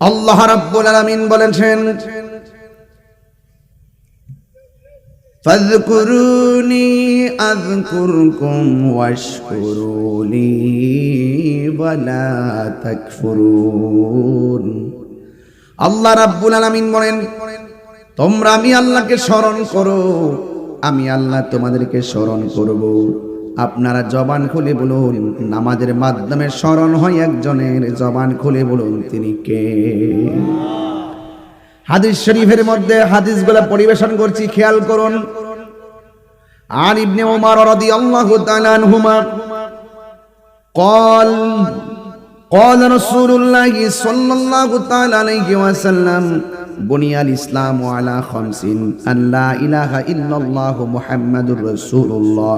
আল্লাহ রাব্বুল আলামিন বলেছেন فاذكروني أذكركم واشكروا لي ولا تكفرون আল্লাহ রাব্বুল আলামিন বলেন তোমরা আমি আল্লাহকে স্মরণ করো আমি আল্লাহ তোমাদেরকে স্মরণ করব আপনারা জবান খুলে বলুন নামাজের মাধ্যমে স্মরণ হয় একজনের জবান খুলে বলুন তিনি কে হাদিস শরীফের মধ্যে হাদিসগুলো পরিবেশন করছি খেয়াল করুন আর ইবনে ওমর রাদিয়াল্লাহু তাআলা আনহুমা قال قال رسول الله صلى الله تعالى عليه وسلم بني الإسلام على خمس أن لا إله إلا الله محمد رسول الله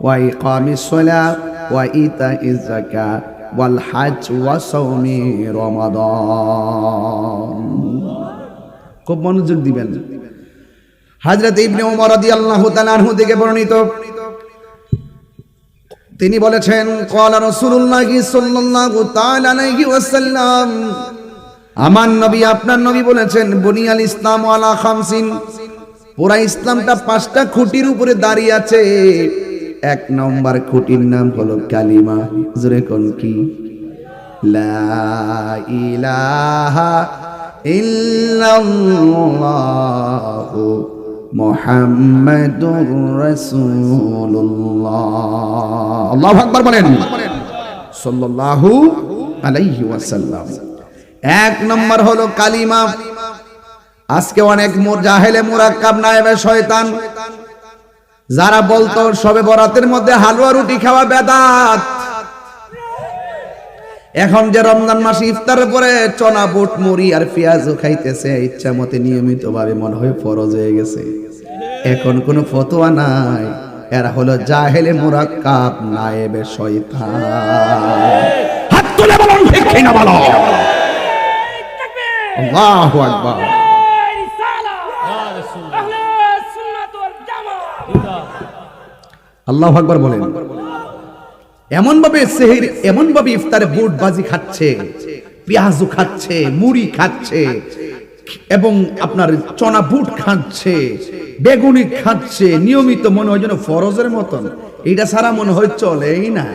وإقام الصلاة وإيتاء الزكاة والحج وصوم رمضان খুব মনোযোগ দিবেন হাজরত ইবনে ওমর রাদিয়াল্লাহু তাআলা আনহু থেকে বর্ণিত তিনি বলেছেন ক্বালা রাসূলুল্লাহ সাল্লাল্লাহু তাআলা আলাইহি ওয়াসাল্লাম আমার নবী আপনার নবী বলেছেন বুনিয়াল ইসলাম আলা খামসিন পুরা ইসলামটা পাঁচটা খুঁটির উপরে দাঁড়িয়ে আছে এক নম্বর খুঁটির নাম হলো কালিমা। জোরে কোন কি? লা ইলাহা এক নম্বর হলো কালিমা। আজকে অনেক মোর জাহেলে মুরাক্কাব নায়েবে শয়তান যারা বলতো সবে বরাতের মধ্যে হালুয়া রুটি খাওয়া বেদাত। এখন যে রমজান মাসে ইফতারের পরে চনা বুট মুড়ি আর পেঁয়াজও খাইতেছে ইচ্ছা মতে নিয়মিত ভাবে মনে হয় ফরজ হয়ে গেছে। এখন কোনো ফতোয়া নাই এরা হলো জাহেলে মুরাক্কাব নায়েবে শয়তান। হাত তুলে বলুন ঠিক কিনা বলো? আল্লাহু আকবার। আল্লাহু আকবার বলেন। এমন ভাবে সেহের এমন ভাবে ইফতারে বুট বাজি খাচ্ছে, পেঁয়াজু খাচ্ছে, মুড়ি খাচ্ছে, এবং আপনার চনা বুট খাচ্ছে, বেগুনি খাচ্ছে, নিয়মিত মনে হয় যেন ফরজের মতন। এটা সারা মনে হয় চলেই না।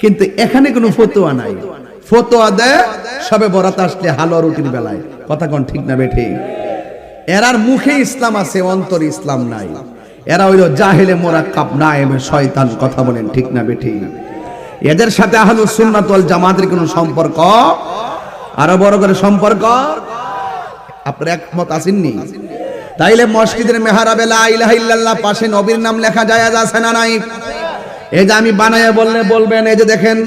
কিন্তু এখানে কোনো ফতোয়া নাই। ফতোয়া দেয়, সবে বরাত আসলে হালুয়া রুটির বেলায়। কথা কোন ঠিক না বেঠে এরার মুখে ইসলাম আছে, অন্তর ইসলাম নাই। এরা হইল জাহেলে মোরা কাপ না এমে শয়তান, কথা বলেন ঠিক না বেঠি? এদের সাথে আহলু সুন্নাত ওয়াল জামাতের কোনো সম্পর্ক? আরও বড় করে সম্পর্ক? আপনার একমত আসেননি তাইলে মসজিদের মেহারাবে লা ইলাহা ইল্লাল্লাহ পাশে নবীর নাম লেখা যায় আছে না নাই? এই যে আমি বানায় বললে বলবেন, এই যে দেখেন,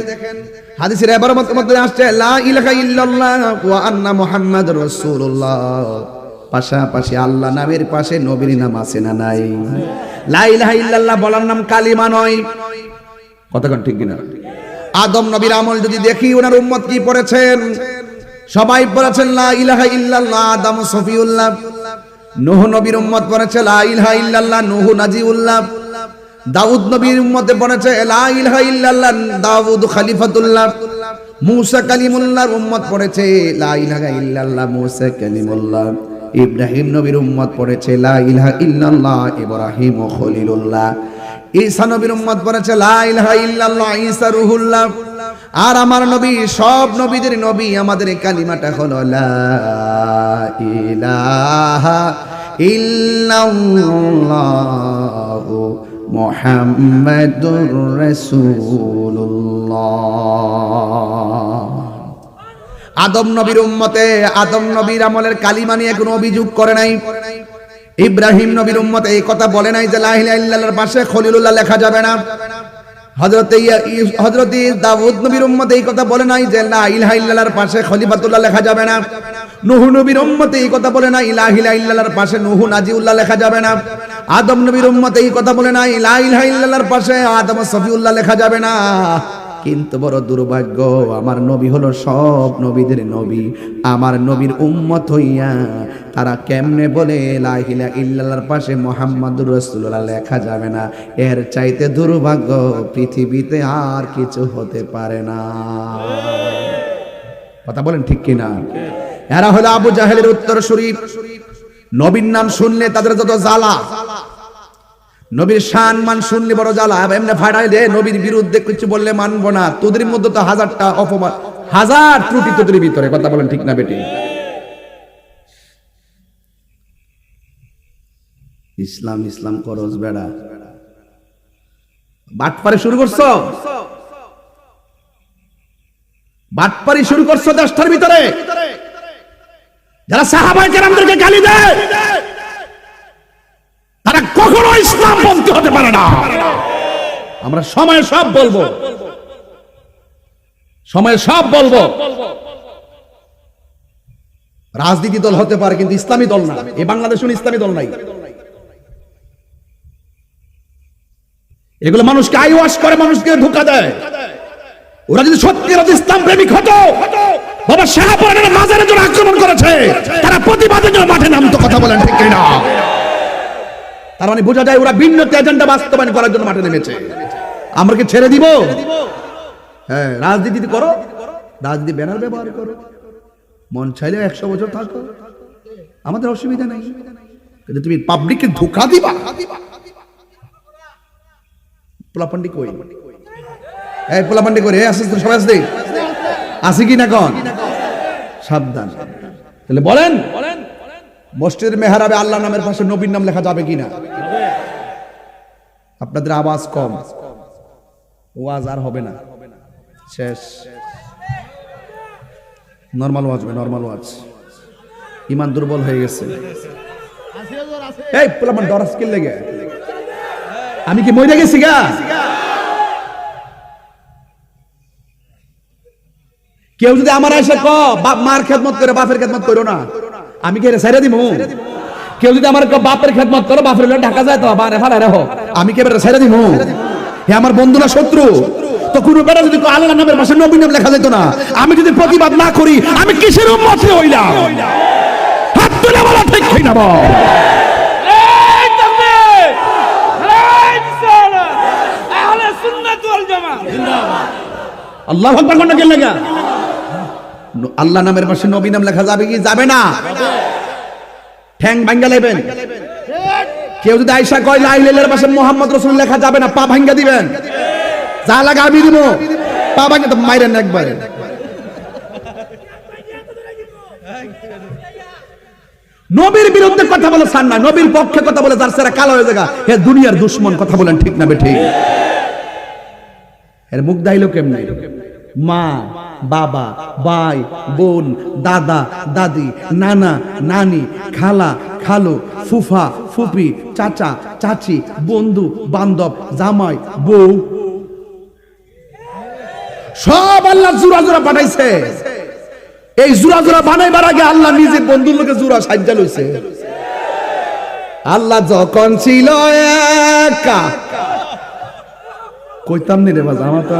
হাদিসের এবার মধ্যে আসছে, লা ইলাহা ইল্লাল্লাহ ওয়া আন্না মুহাম্মাদুর রাসূলুল্লাহ। পাশাপাশি আল্লাহ নামের পাশে নবীর নাম আছে না নাই? লা ইলাহা ইল্লাল্লাহ বলার নাম কালিমা নয়। কতক্ষণ ঠিক কিনা? আদম নবীর আমল যদি দেখি, ওনার উম্মত কি পড়েছেন? সবাই পড়েছেন লা ইলাহা ইল্লাল্লাহ, আদম সফিউল্লাহ। নূহ নবীর উম্মত পড়েছে লা ইলাহা ইল্লাল্লাহ, নূহ নাজিউল্লাহ। দাউদ নবীর উম্মতে পড়েছে লা ইলাহা ইল্লাল্লাহ, দাউদ খলিফাতুল্লাহ। মূসা কালিমুল্লাহর উম্মত পড়েছে লা ইলাহা ইল্লাল্লাহ, মূসা কালিমুল্লাহ। ইব্রাহিম নবীর উম্মত পড়েছে, লা ইলাহা ইল্লাল্লাহ, ইব্রাহিম ও খলিলুল্লাহ। ঈসা নবীর উম্মত পড়েছে, লা ইলাহা ইল্লাল্লাহ, ঈসা রুহুল্লাহ। আর আমার নবী, সব নবীদের নবী, আমাদের এই কালিমাটা হলো, লা ইলাহা ইল্লাল্লাহ মুহাম্মাদুর রাসূলুল্লাহ। আদম নবীর উম্মতে, আদম নবীর আমলের কালিমা নিয়ে কোনো অভিযোগ করে নাই। ইব্রাহিম নবীর উম্মতে এই কথা বলে নাই যে লাহিলা ইল্লাল্লাহর পাশে খলিলুল্লাহ লেখা যাবে না। হযরত হযরত দাউদ নবীর উম্মতে এই কথা বলে নাই যে, লা ইলাহা ইল্লাল্লাহর পাশে খলিফাতুল্লাহ লেখা যাবে না। নূহ নবীর উম্মতে এই কথা বলে লা ইলাহা ইল্লাল্লাহর পাশে নূহ নাজিউল্লাহ লেখা যাবে না। আদম নবীর উম্মতে এই কথা বলে লা ইলাহা ইল্লাল্লাহর পাশে আদম সফিউল্লাহ লেখা যাবে না। কিন্তু বড় দুর্ভাগ্য, আমার নবী হলো সব নবীদের নবী। আমার নবীর উম্মত হইয়া তারা কেমনে বলে লাহিলা ইল্লাল্লাহর পাশে মোহাম্মদুর রসুল্লাহ লেখা যাবে না। এর চাইতে দুর্ভাগ্য, পৃথিবীতে আর কিছু হতে পারে না। কথা বলেন ঠিক কিনা? এরা হলো আবু জাহেলের উত্তর শরীফ নবীর নাম শুনলে তাদের যত জ্বালা নবীর শান মান শুনলে বড় জ্বালা এমনি ফাটাই দে, নবীর বিরুদ্ধে কিছু বললে মানবো না। তোদের মধ্যে তো হাজারটা অপমান হাজার ত্রুটি তোদের ভিতরে, কথা বলেন ঠিক না বেটি? ইসলাম ইসলাম করস বেড়া। বাটপারে শুরু করছ? বাটপারি শুরু করছ দেশটার ভিতরে? যারা সাহাবাই কেরামদেরকে গালি দেয় তারা কখনো ইসলাম পন্থী হতে পারে না। আমরা সময় সব বলব। সময় সব বলব। রাজনীতি দল হতে পারে, কিন্তু ইসলামী দল না। এই বাংলাদেশ ইসলামী দল নাই। এগুলো মানুষকে আই ওয়াশ করে, মানুষকে ধোকা দেয়। ওরা যদি সত্যি যদি ইসলাম প্রেমিক হতো, বাবা শাহপুরানের মাজারের জন্য আক্রমণ করেছে, তারা প্রতিবাদের জন্য মাঠে নামতো, কথা বলেন ঠিক না তার মানে বোঝা যায় ওরা ভিন্ন এজেন্ডা বাস্তবায়ন করার জন্য মাঠে নেমেছে। আমরা কি ছেড়ে দিব? হ্যাঁ রাজনীতি করো, রাজনীতি ব্যানার ব্যবহার করো। মন চাইলে একশো বছর থাকো। আমাদের অসুবিধা নেই। কিন্তু তুমি পাবলিককে ধোকা দিবা? পোলাপান্ডি কই? এই পোলাপান্ডি কই? আসিস সবাই আসতে আসি কি না কন সাবধান। তাহলে বলেন বলেন। মসজিদের মেহরাবে আল্লাহ নামের পাশে নবীর নাম লেখা যাবে কিনা? আপনাদের আওয়াজ কম। ওয়াজ আর হবে না। শেষ। নর্মাল ওয়াজ হবে, নর্মাল ওয়াজ। ইমান দুর্বল হয়ে গেছে। এই, পোলাপান ডরাস কিল লেগে। আমি কি মরে গেছি গা? কেউ যদি আমার এসে ক মার খেদমত করে, বাপের খেদমত করো না। আমি কে ছেড়ে দিমু? কেউ যদি আমার ক বাপের খেদমত করো বাপের লোক ঢাকা যায় তো বারে ফালে রেহ আমি কে বেটা ছেড়ে দিমু? হে আমার বন্ধু না শত্রু তো কোনো বেটা যদি আল্লাহ নামের পাশে নবী নাম লেখা যেত না আমি যদি প্রতিবাদ না করি আমি কিসের উম্মতে হইলাম? হাত তুলে বলা ঠিক হই না বল! আল্লাহ কোন কেন লাগা আল্লাহ নামের পাশে নবী নাম লেখা যাবে কি? যাবে না। ঠ্যাং ভাঙ্গা লেবেন। কেউ যদি আয়সা কয় লাই লেলের পাশে মোহাম্মদ রসুল লেখা যাবে না, পা ভাঙ্গা দিবেন। যা লাগা আমি দিব। পা ভাঙ্গা তো মাইরেন একবারে। নবীর বিরুদ্ধে কথা বলে সান না, নবীর পক্ষে কথা বলে যার সেরা কালো হয়ে জায়গা হে দুনিয়ার দুশ্মন, কথা বলেন ঠিক না বে ঠিক। এর মুখ দাইলো কেমনে? মা, বাবা, ভাই, বোন, দাদা, দাদি, নানা, নানি, খালা, খালু, ফুফা, ফুপি, চাচা, চাচি, বন্ধু, বান্ধব, জামাই, বউ। সব আল্লাহ জোড়া জোড়া পাঠাইছে এই জোড়া জোড়া বানাইবার আগে আল্লাহ নিজের বন্ধুর লোকে জোড়া সাজ্জা লইছে। আল্লাহ যখন ছিল একা। কইতাম নি রে বাজা আমার তো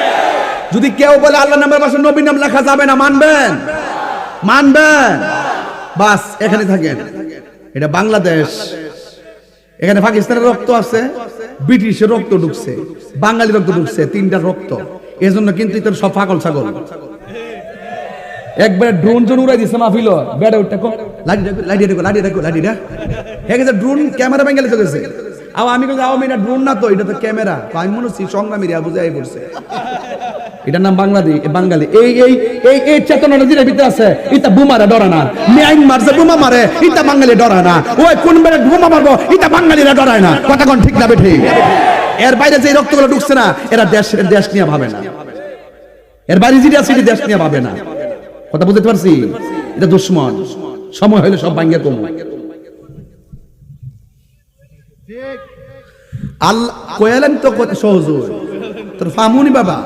যদি কেউ বলে আল্লাহ নামের পাশে নবীর নাম লেখা যাবে না, মানবেন? মানবেন? বাস, এখানে থাকেন। এটা বাংলাদেশ। এখানে পাকিস্তানের রক্ত আছে, ব্রিটিশের রক্ত ঢুকছে বাঙালি রক্ত ঢুকছে, তিনটা রক্ত। এজন্য কিন্তু ইতার সব পাগল ছাগল। একবারে ড্রোন জোন উড়াই দিছে মাহফিল। বেড়ে উঠতে লাডি রাখো লাডি হে গেছে ড্রোন ক্যামেরা বেঙ্গালি চলেছে আও আমি কইছি, আও এটা ড্রোন না তো, এটা তো ক্যামেরা। আমি মনে হচ্ছি সংগ্রামী রিয়া বুঝাই পড়ছে এটার নাম বাংলাদেশ বাঙালি। এই এই এই এই চেতনাটা যেটা ভিতরে আছে, ইটা বুমারে ডরা না। মিয়াইন মারছে, বুমা মারে, ইটা বাঙালি ডরা না। ওই কোন বেড়ে বুমা মারবো, ইটা বাঙালিরা ডরায় না। কথা কোন ঠিক না বেঠি? এর বাইরে যে রক্তগুলো ঢুকছে না, এরা দেশ দেশ নিয়ে ভাবে না। এর বাইরে যেটা আছে এটা দেশ নিয়ে ভাবে না। কথা বুঝতে পারছি? এটা দুশ্মন। সময় হইলে সব ভাঙ্গে কম। আল্লাহ তো সহজ ফামুনি বাবা।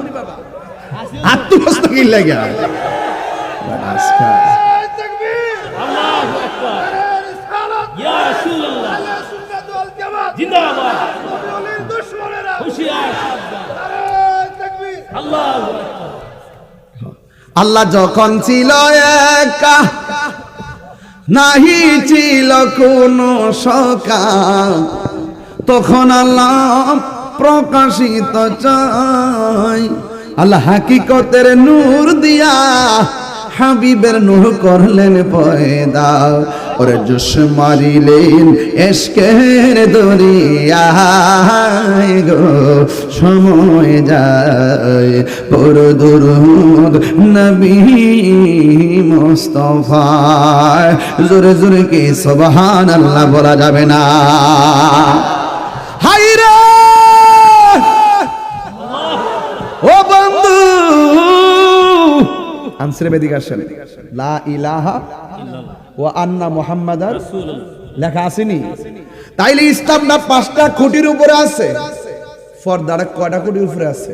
আল্লাহ যখন ছিল একা নাহি ছিল কোন সকাল। তখন আল্লাহ প্রকাশিত চাই। আল্লাহ হাকিকতের নূর দিয়া হাবিবের নূর করলেন পয়দা ওরে জুস মারিলেন এসকের দরিয়ায় গো, সময় যায়। পর দুরুদ নবী মুস্তফায় জোরে জোরে কি সুবহান আল্লাহ বলা যাবে না? আনসারে বেদিক আসেন। লা ইলাহা ওয়া আন্না মুহাম্মাদার লেখা আসেনি? তাইলে ইসলামটা পাঁচটা খুঁটির উপরে আছে। ফর্দাটা কয়টা খুঁটির উপরে আছে?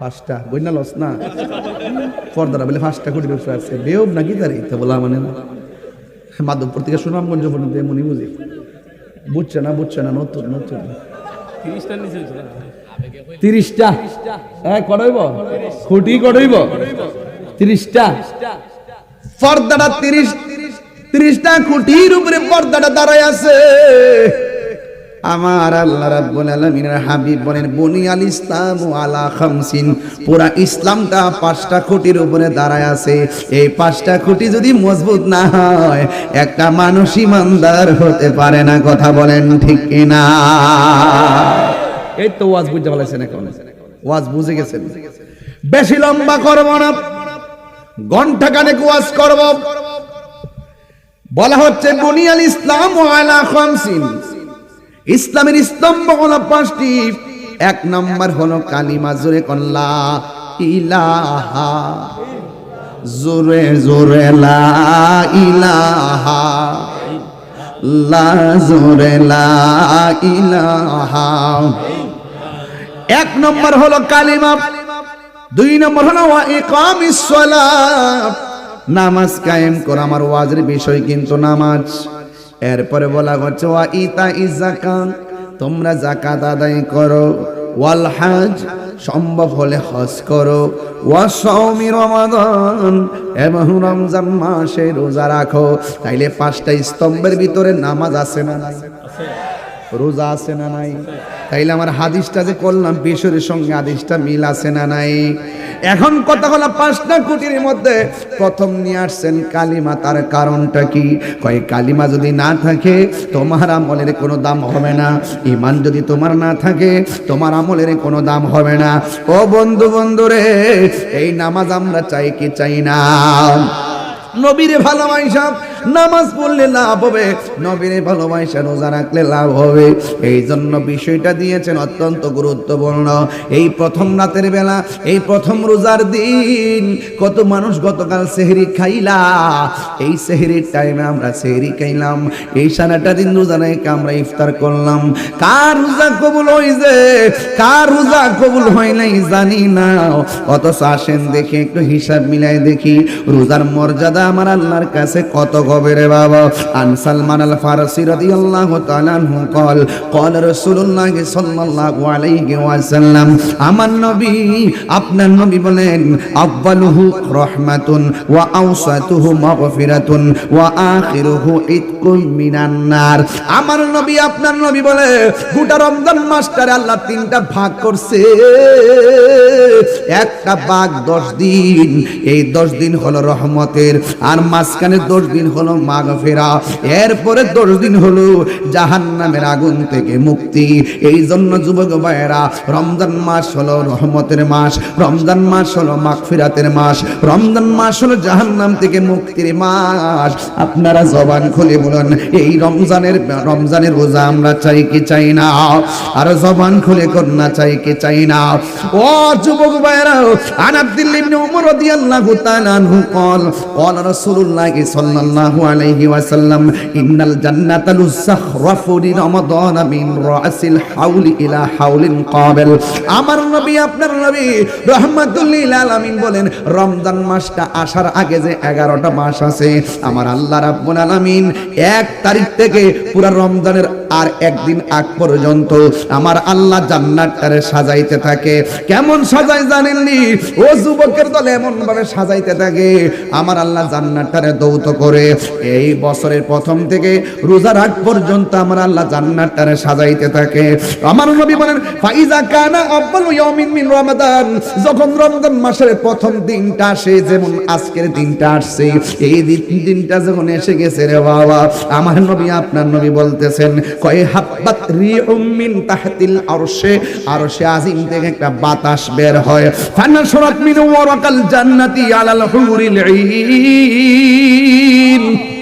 পাঁচটা। বইনা লস না? ফর্দাটা বলে পাঁচটা খুঁটির উপরে আছে। বেয়ব নাকি তারি? তো বলা মানে না। মাধবপুর থেকে সুনামগঞ্জ পর্যন্ত এমনই বুঝি। বুঝছে না বুঝছে না নতুন নতুন। তিরিশটা হ্যাঁ কড়াইব খুঁটি কড়াইব তিরিশটা। পর্দাটা তিরিশ তিরিশটা খুঁটির উপরে পর্দাটা দাঁড়ায় আছে। আমার আল্লাহ রাব্বুল আলামিনের হাবিব বলেন বনি আল ইসলাম আলা খামসিন। পুরা ইসলামটা পাঁচটা খুঁটির উপরে দাঁড়ায় আছে। এই পাঁচটা খুঁটি যদি মজবুত না হয় একটা মানুষ ইমানদার হতে পারে না কথা বলেন ঠিক কিনা? এই তো ওয়াজ বুঝতে পারছেন এখন। ওয়াজ বুঝে গেছেন। বেশি লম্বা করব না। ঘণ্টা কানেক ওয়াজ করব। বলা হচ্ছে, বুনিয়াল ইসলাম ওয়ালা খামসিন। ইসলামের স্তম্ভ হলো পাঁচটি। এক নম্বর হলো কালিমা, জোরে কল্লা ইলাহা। জোরে জোরে লা ইলাহা। লা, জোরে লা ইলাহা। এক নম্বর হলো কালিমা। দুই নম্বর হলো নামাজ কায়েম করা, আমার ওয়াজের বিষয় কিন্তু নামাজ। এরপরে বলা হচ্ছে, ওয়া ইতা ইজাকাত তোমরা জাকাত আদায় করো। ওয়াল হাজ, সম্ভব হলে হজ করো। ওয়া সৌমি রমাদান, এবং রমজান মাসে রোজা রাখো। তাইলে পাঁচটা স্তম্ভের ভিতরে নামাজ আছে না নাই? রোজা আছে না নাই? তাইলে আমার হাদিসটা যে করলাম, বেসরের সঙ্গে হাদিসটা মিল আছে না নাই? এখন কথা হলো পাঁচটা কুটির মধ্যে প্রথম নিয়ে আসছেন কালিমা, তার কারণটা কি? কয়, কালিমা যদি না থাকে, তোমার আমলের কোনো দাম হবে না। ইমান যদি তোমার না থাকে, তোমার আমলের কোনো দাম হবে না। ও বন্ধু বন্ধু রে এই নামাজ আমরা চাই কি চাই না? নবীরে ভালোবাসা নামাজ পড়লে লাভ হবে। নবীরে ভালোবাসা রোজা রাখলে লাভ হবে। এই জন্য বিষয়টা দিয়েছেন অত্যন্ত গুরুত্বপূর্ণ। এই প্রথম রাতের বেলা, এই প্রথম রোজার দিন কত মানুষ গতকাল সেহরি খাইলা। এই সেহরির টাইমে আমরা সেহরি খাইলাম। এই সারাটা দিন রোজা রেখে আমরা ইফতার করলাম। কার রোজা কবুল হইছে কার রোজা কবুল হয় নাই জানি না। অথচ আসেন দেখি, একটু হিসাব মিলাই দেখি। রোজার মর্যাদা আমার আল্লাহর কাছে কত হবে বাবা। আন সালমান আল ফারসি রাদিয়াল্লাহু তাআলা আনহু কল কল রাসূলুল্লাহ সাল্লাল্লাহু আলাইহি ওয়াসাল্লাম, আমার নবী, আপনার নবী বলেন আফবালুহু রাহমাতুন ওয়া আওসাতুহু মাগফিরাতুন ওয়া আখিরুহু ইতকুম মিনান নার। আমার নবী, আপনার নবী বলে, গোটা রমজান মাসটারে আল্লাহ তিনটা ভাগ করছে। একটা ভাগ দশ দিন, এই দশ দিন হলো রহমতের, আর মাঝখানে দশ দিন হলো মাঘ ফেরা এরপরে দশ দিন হলো জাহান নামের আগুন থেকে মুক্তি এই জন্য যুবক ভাইয়েরা রমজান মাস হলো রহমতের মাস রমজান মাস হলো মাঘ ফিরাতের মাস রমজান মাস হলো জাহান নাম থেকে মুক্তির মাস আপনারা জবান খুলে বলুন এই রমজানের রমজানের রোজা আমরা চাই কি চাই না আর জবান খুলে কন্যা চাই কি চাই না ও যুবক ভাইয়েরা আন আব্দুল্লাহ ইবনে ওমর রাদিয়াল্লাহু তাআলা আনহু قال قال رسول الله صلى الله সাল্লাল্লাহু আলাইহি ওয়াসাল্লাম, ইন্নাল জান্নাতা লুসাখরাফু লিরমাদান মিন রাসিল হাউলি ইলা হাউলিন কাবিল আমার নবী, আপনার নবী রাহমাতুল লিল আলামিন বলেন, রমজান মাসটা আসার আগে যে 11টা মাস আছে, আমার আল্লাহ রাব্বুল আলামিন এক তারিখ থেকে পুরো রমজানের আর একদিন আগ পর্যন্ত আমার আল্লাহ জান্নাতটারে সাজাইতে থাকে। কেমন সাজায় জানেননি? ও যুবকের দল এমন ভাবে সাজাইতে থাকে, আমার আল্লাহ জান্নাতটারে দৌত করে এই বছরের প্রথম থেকে রোজার আগ পর্যন্ত আমার আল্লাহ জান্নাতটারে সাজাইতে থাকে। আমার নবী বলেন, ফাইজা কানা আব্বালু ইয়াউমিন মিন রমাদান। যখন রমজান মাসের প্রথম দিনটা আসে, যেমন আজকের দিনটা আসছে, এই দিন- দিনটা যখন এসে গেছে রে বাবা, আমার নবী আপনার নবী বলতেছেন, কয় হাব্বাত রিউম মিন তাহতিল আরশে। আরশে আজিম থেকে একটা বাতাস বের হয়। ফানা ফানাশরাত মিন ওয়ারাকাল জান্নাতি আলাল হুরিল ঈন Amen.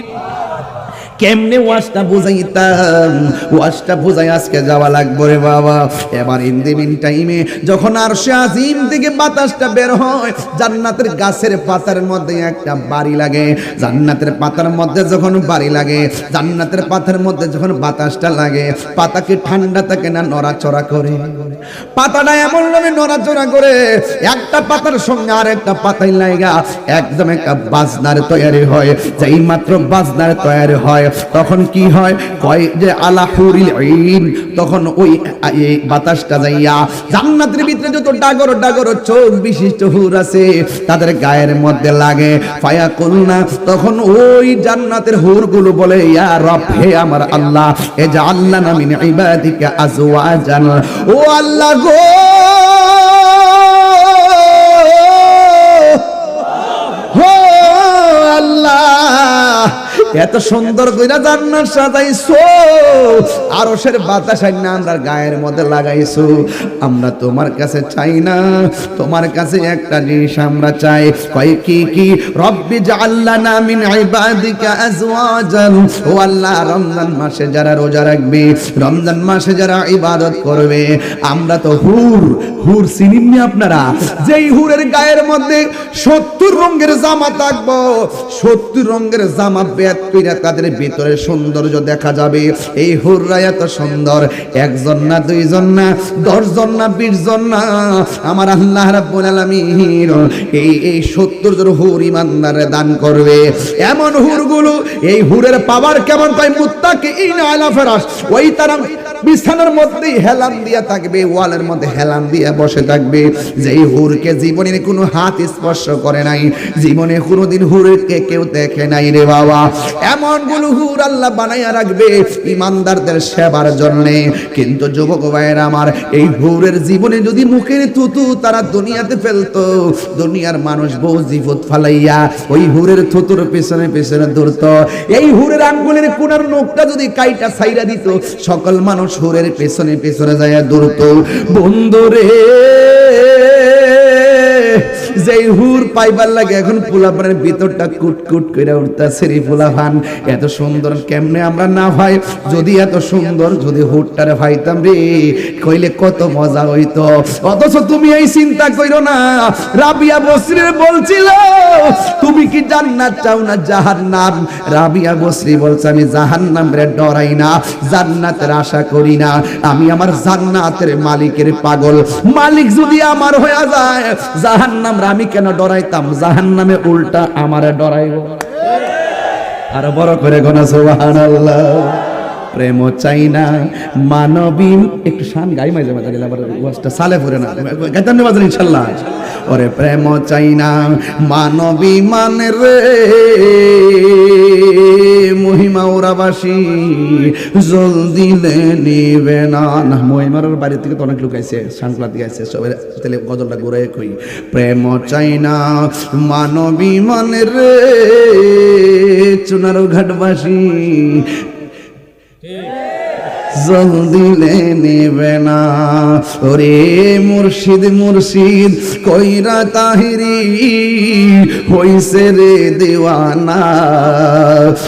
কেমনে ওয়াজটা বুঝাইতাম? ওয়াজটা বুঝাই আজকে যাওয়া লাগবে রে বাবা। এবার ইন দি মিন টাইমে যখন আর সে আজিম থেকে বাতাসটা বের হয়, জান্নাতের গাছের পাতার মধ্যে একটা বাড়ি লাগে। জান্নাতের পাতার মধ্যে যখন বাড়ি লাগে, জান্নাতের পাতার মধ্যে যখন বাতাসটা লাগে পাতা কি ঠান্ডা থাকে না, নড়াচড়া করে। পাতাটা এমন ভাবে নড়াচড়া করে, একটা পাতার সঙ্গে আর একটা পাতাই লাগা একদম একটা বাজনার তৈরি হয়। যেই মাত্র বাজনার তৈরি হয় তখন কি হয়? কয় যে আলাহুরিল ঈন। তখন ওই বাতাসটা যাইয়া জান্নাতের ভিতরে যত ডাগর ডাগর চোখ বিশিষ্ট হুর আছে, তাদের গায়ের মধ্যে লাগে। ফায়া করুনা তখন ওই জান্নাতের হুরগুলো বলে, ইয়া রব, হে আমার আল্লাহ এ যে আল্লাহ নামিন ইবাদিকা আজওয়াজান। ও আল্লাহ গো! এত সুন্দর কইরা জান্নাত সাজাইছো। আরশের বাতাস আইনা আমরা গায়ের মধ্যে লাগাইছো। আমরা তোমার কাছে চাই না, তোমার কাছে একটা জিনিস আমরা চাই। কয় কি কি? রব্বি জাআল্লানা মিন ইবাদিকা আজওয়াজান। ও আল্লাহ, রমজান মাসে যারা রোজা রাখবে, রমজান মাসে যারা ইবাদত করবে, আমরা তো হুর হুর চিনিননি আপনারা? যেই হুরের গায়ের মধ্যে সত্তর রঙের জামা থাকব, সত্তর রঙের জামা বেদ কইরা তাদের ভিতরে সৌন্দর্য দেখা যাবে? এই হুররা এত সুন্দর। একজন না দুইজন না, দশজন না বিশ জন না? আমার আল্লাহ রাব্বুল আলামিন এই এই সত্তর জন হুর ইমানদারে দান করবে। এমন হুরগুলো, এই হুরের পাওয়ার কেমন? কয় মুত্তাকি ইনা আলা ফেরাস ওই তারা বিছানার মধ্যেই হেলান দিয়া থাকবে, ওয়ালের মধ্যে হেলান দিয়া বসে থাকবে। যেই হুরকে জীবনের কোনো হাত স্পর্শ করে নাই, জীবনে কোনোদিন হুরকে কেউ দেখে নাই রে বাবা। এমনগুলো হুর আল্লাহ বানাইয়া রাখবে ইমানদারদের সেবার জন্য। কিন্তু যুবক ভাইয়ের আমার, এই হুরের জীবনে যদি মুখের থুতু তারা দুনিয়াতে ফেলতো, দুনিয়ার মানুষ বউ জীবত ফালাইয়া ওই হুরের থুতুর পেছনে পেছনে দৌড়তো। এই হুরের আঙ্গুলের কোনার নখটা যদি কাইটা ছাইরা দিত, সকল মানুষ হুরের পেছনে পেছনে যায় দৌড়তো। বন্ধুরে যেই হুর পাইবার লাগে এখন ভিতরটা কুট কুট করে উঠতেছে রে এত সুন্দর কেমনে আমরা না ভাই? যদি এত সুন্দর, যদি ভাইতাম রে, কইলে কত মজা হইতো। অথচ তুমি এই চিন্তা না। রাবিয়া বলছিল, তুমি কি জান্নাত চাও না জাহান্নাম? রাবিয়া বসরি বলছে, আমি জাহান্নাম রে ডরাই না, জান্নাতের আশা করি না। আমি আমার জান্নাতের মালিকের পাগল। মালিক যদি আমার হয়ে যায়, জাহান্নাম রে আমি কেন ডরাইতাম? জাহান নামে উল্টা আমারে ডরাইব। আর বড় করে গোনা প্রেম চাই না মানবী একটু শান গাই মাঝে মাঝে গেলে আবার ওয়াজটা সালে পড়ে না। গাইতাম না বাজার ইনশাল্লাহ। ওরে প্রেম চাই না মানবী মানে রে। মহিমা ওরাবাসী জল দিলে নিবে না। না মহিমার বাড়ি থেকে তো অনেক লোক আইছে শানকুলা দিয়ে আইছে, সবাই তাহলে গজলটা ঘুরে কই। প্রেম চাই না মানবী মানে রে। চুনারো ঘাটবাসী জল দিলে নেবে না। ওরে মুর্শিদ মুর্শিদ, কইরা তাহিরি, হইছে রে দেওয়ানা।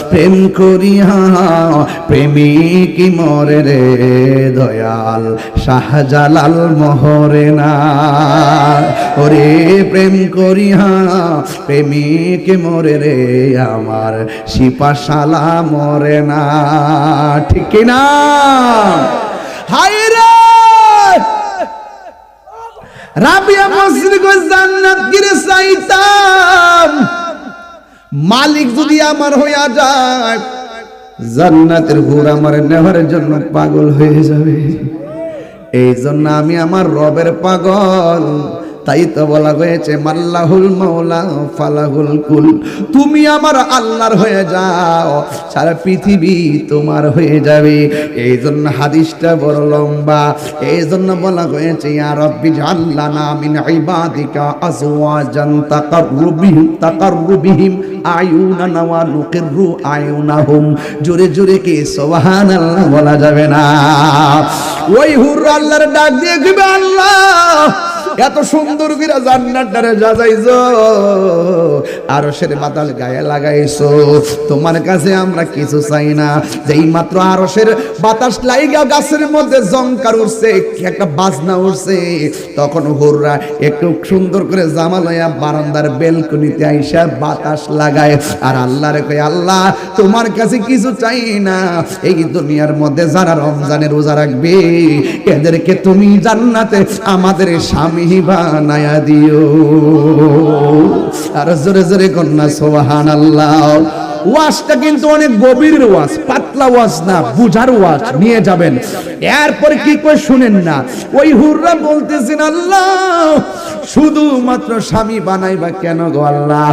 প্রেম করিয়া, প্রেমিক মরে রে দয়াল, শাহজালাল মোহরে না। ওরে প্রেম করিয়া, প্রেমিক মরে রে আমার সিপাশালা মরে না। ঠিক না জান্নাত মালিক যদি আমার হইয়া যায়, জান্নাতের হুর আমার নেওয়ার জন্য পাগল হয়ে যাবে। এই জন্য আমি আমার রবের পাগল। তাই তো বলা হয়েছে, মাল্লাহুল মাওলা, ফালাহুল কুল। তুমি আমার আল্লাহর হয়ে যাও, সারা পৃথিবী তোমার হয়ে যাবে। এই জন্য হাদিসটা বড় লম্বা। এই জন্য বলা হয়েছে রব্বি জাল্লানা মিন ইবাদিকা আজওয়াজান তাকাররুবিহিম তাকাররুবিহিম আয়ুনানা ওয়া নুকিররু আয়ুনাহুম জোরে জোরে কি সুবহানাল্লাহ বলা যাবে না? ওই হুর আল্লাহর ডাক দিয়ে আল্লাহ এত সুন্দর করে জান্নাতটারে যাজাইছো আর সের বাতাস গায়ে লাগাইছো। তোমার কাছে আমরা কিছু চাই না। যেই মাত্র আরশের বাতাস লাইগা গাছের মধ্যে জংকার উঠছে, একটা বাজনা উঠছে। তখন হুররা একটু সুন্দর করে জামা লইয়া বারান্দার বেলকনিতে আইসা বাতাস লাগায়। আর আল্লাহরে কই আল্লাহ, তোমার কাছে কিছু চাই না। এই দুনিয়ার মধ্যে যারা রমজানের রোজা রাখবে, এদেরকে তুমি জান্নাতে আমাদের স্বামী আর জোরে জোরে কন্যা সোহান আল্লাহ ওয়াজটা কিন্তু অনেক গভীর ওয়াজ, পাতলা ওয়াজ না, বুঝার ওয়াজ, নিয়ে যাবেন। এরপরে কি করে শুনেন না, ওই হুররা বলতেছেন, আল্লাহ, শুধুমাত্র স্বামী বানাইবা কেন গো আল্লাহ?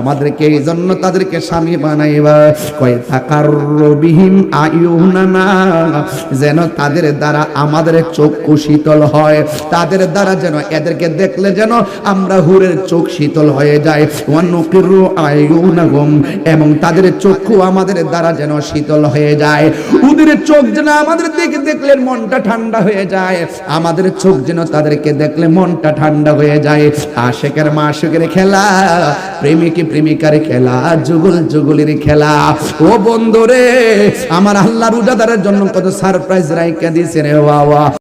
আমাদেরকে এই জন্য তাদেরকে স্বামী বানাইবা। কয় থাকার রবিহীন আয়ুনানা যেন তাদের দ্বারা আমাদের চক্ষু শীতল হয়, তাদের দ্বারা যেন এদেরকে দেখলে যেন আমরা হুরের চোখ শীতল হয়ে যায়। ওয়ানুকিরু আয়ুনাহুম এবং তাদের চক্ষু আমাদের দ্বারা যেন শীতল হয়ে যায়। ওদের চোখ যেন আমাদের দেখে দেখলে মনটা ঠান্ডা হয়ে যায়। আমাদের চোখ যেন তাদেরকে দেখলে মনটা ঠান্ডা হয়ে যায়। আশেকের মাসুকের খেলা, প্রেমিকি প্রেমিকার খেলা, যুগল যুগলের খেলা। ও বন্ধুরে, আমার আল্লাহ রোজাদারের জন্য কত সারপ্রাইজ রাইকা দিয়েছে রে বাবা।